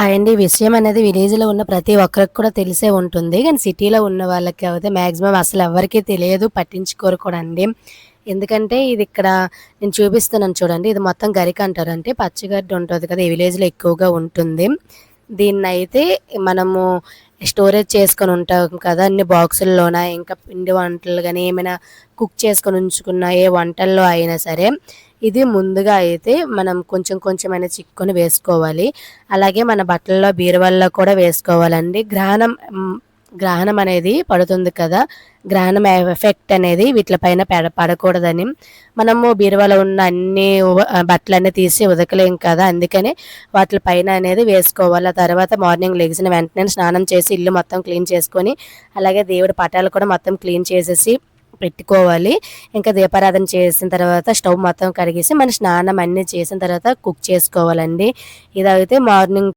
Hi అండి. విషయం అనేది విలేజ్‌లో ఉన్న ప్రతి ఒక్కరికి కూడా తెలిసే ఉంటుంది. కానీ సిటీలో ఉన్న వాళ్ళకి అయితే మాక్సిమం అసలు ఎవ్వరికీ తెలియదు. పట్టించుకోరు కూడా అండి. ఎందుకంటే ఇది ఇక్కడ నేను చూపిస్తున్నాను చూడండి. ఇది మొత్తం గరిక అంటారు. అంటే పచ్చిగడ్డి ఉంటుంది కదా! ఈ విలేజ్‌లో ఎక్కువగా ఉంటుంది. దీన్నయితే మనము స్టోరేజ్ చేసుకొని ఉంటాం కదా! అన్ని బాక్సుల్లోన ఇంకా పిండి వంటలు కానీ ఏమైనా కుక్ చేసుకొని ఉంచుకున్న ఏ వంటల్లో అయినా సరే, ఇది ముందుగా అయితే మనం కొంచెం కొంచెం అయినా చిక్కుని వేసుకోవాలి. అలాగే మన బట్టల్లో, బీరువాల్లో కూడా వేసుకోవాలండి. గ్రహణం గ్రహణం అనేది పడుతుంది కదా! గ్రహణం ఎఫెక్ట్ అనేది వీటిపైన పైన పెడ పడకూడదని మనము బీరువాలో ఉన్న అన్ని బట్టలన్నీ తీసి ఉదకలేం కదా! అందుకని వాటి పైన అనేది వేసుకోవాలి. ఆ తర్వాత మార్నింగ్ లెగిసిన వెంటనే స్నానం చేసి ఇల్లు మొత్తం క్లీన్ చేసుకొని, అలాగే దేవుడి పటాలు కూడా మొత్తం క్లీన్ చేసేసి పెట్టుకోవాలి. ఇంకా దీపారాధన చేసిన తర్వాత స్టవ్ మొత్తం కడిగేసి మన స్నానం అన్నీ చేసిన తర్వాత కుక్ చేసుకోవాలండి. ఇదైతే మార్నింగ్